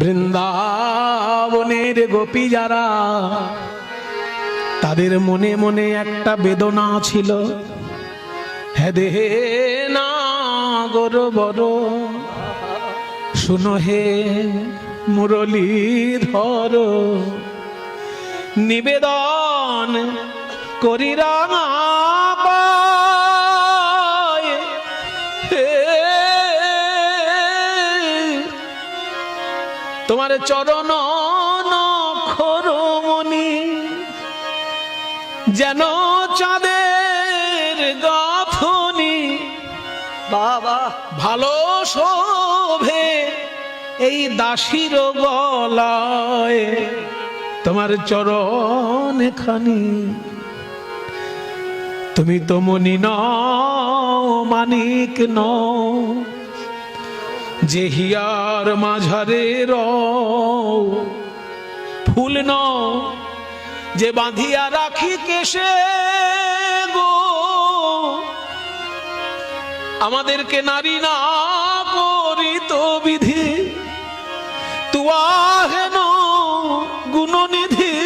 বৃন্দাবনের গোপী যারা, তাদের মনে মনে একটা বেদনা ছিল। হে হেদে না গর বড় শুনো হে মুরলী ধর নিবেদন করি রাঙা তোমার চরণ নখরমণি যেন চাঁদের গাথনি। বাবা। ভালো শোভে এই দাসির গলায় তোমার চরণ খানি। তুমি তো মনি ন মানিক ন যে হিয়ার মাঝারে ফুল ন যে বাঁধিয়া রাখি কেশে গো। আমাদেরকে নারী না করিত বিধি তুয়া হেন গুণনিধি।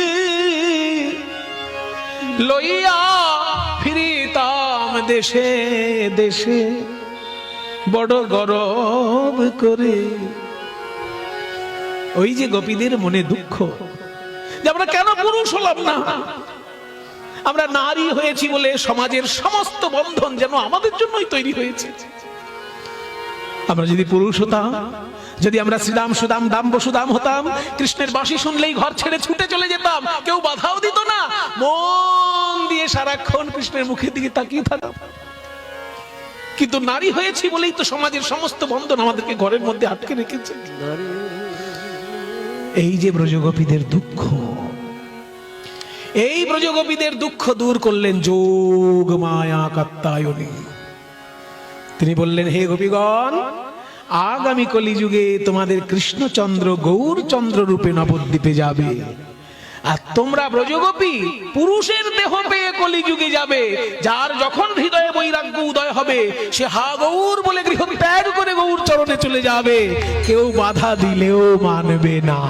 লইয়া ফিরিতাম দেশে দেশে। বড় গরব করে। ওই যে গোপীদের মনে দুঃখ যে আমরা কেন পুরুষ হলাম না? আমরা নারী হয়েছি বলে সমাজের সমস্ত বন্ধন যেন আমাদের জন্যই তৈরি হয়েছে। আমরা যদি পুরুষ হতাম, যদি আমরা শ্রীরাম সুদাম দাম বসুদাম হতাম, কৃষ্ণের বাসি শুনলেই ঘর ছেড়ে ছুটে চলে যেতাম, কেউ বাধাও দিত না। মন দিয়ে সারাক্ষণ কৃষ্ণের মুখের দিকে তাকিয়ে থাকতাম। কিন্তু নারী হয়েছি বলেই তো সমাজের সমস্ত বন্ধন আমাদেরকে ঘরের মধ্যে আটকে রেখেছে। এই যে ব্রজগোপীদের দুঃখ, এই ব্রজগোপীদের দুঃখ দূর করলেন যোগ মায়া কাত্তায়নী। তিনি বললেন, হে গোপীগণ, আগামী কলিযুগে তোমাদের কৃষ্ণচন্দ্র গৌরচন্দ্র রূপে নবদ্বীপে যাবে। আর তোমরা ব্রজগোপী, পুরুষের দেহ পেয়ে কলিযুগে যাবে, যার যখন হৃদয়ে বৈরাগ্য উদয় হবে, সে হা গৌর বলে গৃহ ত্যাগ করে গৌর চরণে চলে যাবে। কেউ বাধা দিলেও মানবে না।